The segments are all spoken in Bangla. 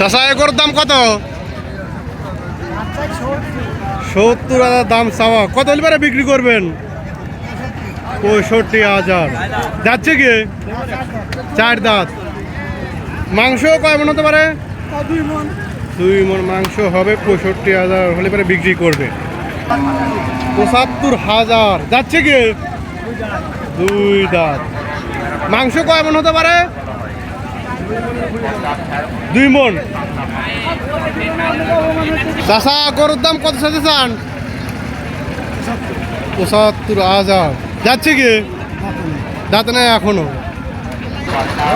চাষা একর দাম কত? সত্তর হাজার দাম চাওয়া। কত লিবারে বিক্রি করবেন? পঁয়ষট্টি হাজার। যাচ্ছে কি? চার দাঁত। মাংস কয় মন হতে পারে? দুই মন মাংস হবে পঁয়ষট্টি হাজার হলে পরে বিক্রি করবে। পঁচাত্তর হাজার। যাচ্ছে কি? দুই দাঁত। মাংস কয় মন হতে পারে? দুই মন। চাষা গরুর দাম কত সাথে চান? পঁচাত্তর হাজার। যাচ্ছে কি? যাতে না এখনও।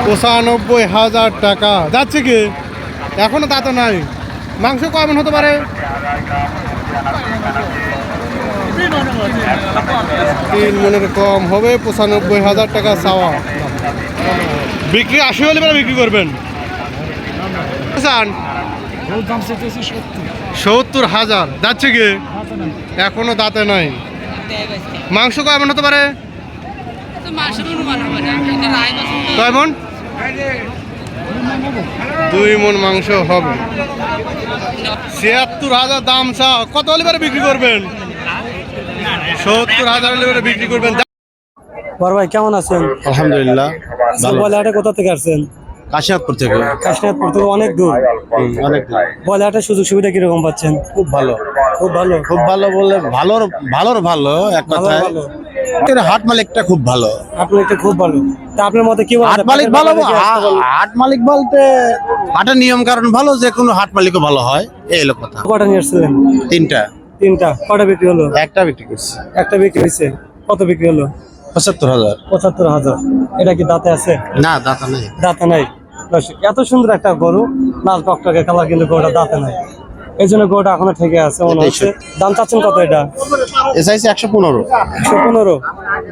পঁচানব্বই হাজার টাকা। যাচ্ছে কি? এখনও দাঁতে নাই। মাংস কয়মন হতে পারে? তিন মনের কম হবে, পঁচানব্বই হাজার টাকা চাওয়া। বিক্রি আশি হলে পরে বিক্রি করবেন। সত্তর হাজার, যাচ্ছে কি? এখনও দাঁতে নাই। মাংস কয়মন হতে পারে? কয়মন দুই মন মাংস হবে। ছিয়াত্তর হাজার দাম চা কত হলে বিক্রি করবেন? সত্তর হাজার হলে বিক্রি করবেন। বড় ভাই কেমন আছেন? আলহামদুলিল্লাহ কোথা থেকে আসছেন? কাশিনাথপুর থেকে। কাশীনাথপুর থেকে অনেক দূর। অনেক সুযোগ সুবিধা কীরকম পাচ্ছেন? খুব ভালো। খুব ভালো? খুব ভালো ভালোর ভালোর ভালো এক কথায়। হাট মালিকটা খুব ভালো। আপনি একটা খুব ভালো। তা আপনার মতে কি? হাট মালিক ভালো? হাট বলতে হাটের নিয়ম কারণ ভালো যে কোনো হাট মালিকও ভালো হয়। এই হলো কথা। কটা নিয়ে আসছিলেন? তিনটা। তিনটা। কটা বিক্রি হলো? একটা বিক্রি করছি। একটা বিক্রি হয়েছে। কত বিক্রি হলো? পঁচাত্তর হাজার। পঁচাত্তর হাজার। এটা কি দাঁতে আছে? না দাতা নেই। দাঁতে নাই। এত সুন্দর একটা গরু লাল টকটকে কালার কিন্তু গরুটা দাঁতে নাই। এই জন্য গরুটা এখনও থেকে আছে মনে এটাই হচ্ছে। দাম চাচ্ছেন কত এটা? চাইছে একশো পনেরো। একশো পনেরো।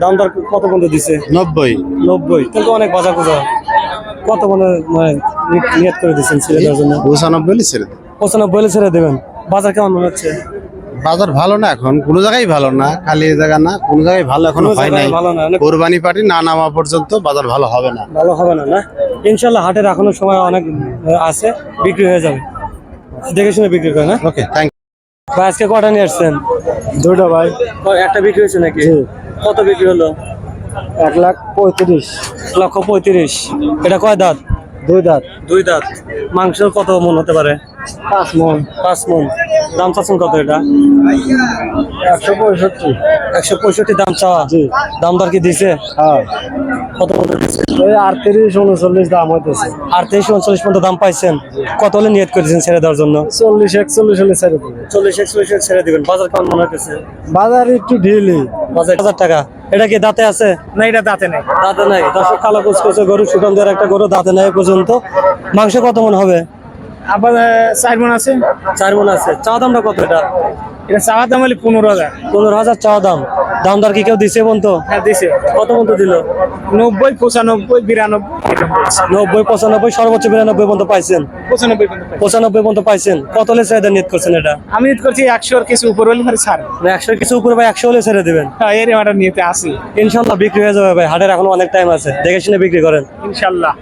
দাম দর কত পর্যন্ত দিছে? নব্বই। নব্বই। কিন্তু অনেক বাজার কুজা কত মানে নিয়ত করে দিচ্ছেন ছেলেদের জন্য? পঁচানব্বই হলে ছেড়ে দেব। পঁচানব্বই ছেড়ে দেবেন। বাজার কেমন মনে হচ্ছে? বাজার ভালো না এখন কোনো জায়গায় ভালো না খালি এই জায়গা না কোনো জায়গায় ভালো এখনও হয় নাই। ভালো না, অনেক- কোরবানি পার্টি না নামা পর্যন্ত বাজার ভালো হবে না। ভালো হবে না না? ইনশাল্লাহ হাটের এখনও সময় অনেক আহ, আছে বিক্রি হয়ে যাবে। দেখে শুনে বিক্রি করে না? ওকে থ্যাংক ভাই আজকে কটা নিয়ে আসছেন? দুটো ভাই। ক- একটা বিক্রি হয়েছে নাকি? কত বিক্রি হলো? এক লাখ পঁয়ত্রিশ। এক লক্ষ পঁয়ত্রিশ। এটা কয় দাঁত? দুই দাঁত। দুই দাঁত। মাংসের কত মন হতে পারে? পাঁচ মন। পাঁচ মন। দাম চাচ্ছেন কত এটা? একশো পঁয়ষট্টি। একশো পঁয়ষট্টি দাম চাওয়া। দাম দর কি দিছে? হ্যাঁ। কত ওই আটত্রিশ উনচল্লিশ দাম হইতেছে। আর তেইশ উনচল্লিশ পর্যন্ত দাম পাইছেন। কত হলে নিয়ত করেছেন ছেড়ে দেওয়ার জন্য? চল্লিশ একচল্লিশ হলে ছেড়ে দেবে। চল্লিশ একচল্লিশ ছেড়ে দিবেন। বাজার কেমন মনে হচ্ছে বাজার একটু ঢিলি। বাজার হাজার টাকা। এটা কি দাঁতে আছে? না এটা দাঁতে নেই। দাঁতে নাই। দর্শক কালো কুচকুচে গরু সুগন্ধের একটা গরু দাঁতে নাই পর্যন্ত। মাংস কত মন হবে? আবার চার মন আছে? চার মন আছে। চা দামটা কত এটা? এটা চাওয়ার দাম হলে পনেরো হাজার। পনেরো হাজার চা দাম। দাম দর কি কেউ দিছে হ্যাঁ দিছে। কত পর্যন্ত দিল? নব্বই পঁচানব্বই বিরানব্বই। নব্বই পঁচানব্বই সর্বোচ্চ বিরানব্বই পর্যন্ত পাইছেন? পঁচানব্বই পর্যন্ত পঁচানব্বই পর্যন্ত পাইছেন। কত হলে করছেন এটা? আমি করছি একশোর কিছু উপর হলে মানে ছাড় মানে কিছু উপরে ভাই একশো হলে ছেড়ে দেবেন? হ্যাঁ এর আমার নিতে আসি। ইনশাল্লাহ বিক্রি হয়ে যাবে ভাই। হাটের এখন অনেক টাইম আছে। দেখে শুনে বিক্রি করেন। ইনশাল্লাহ।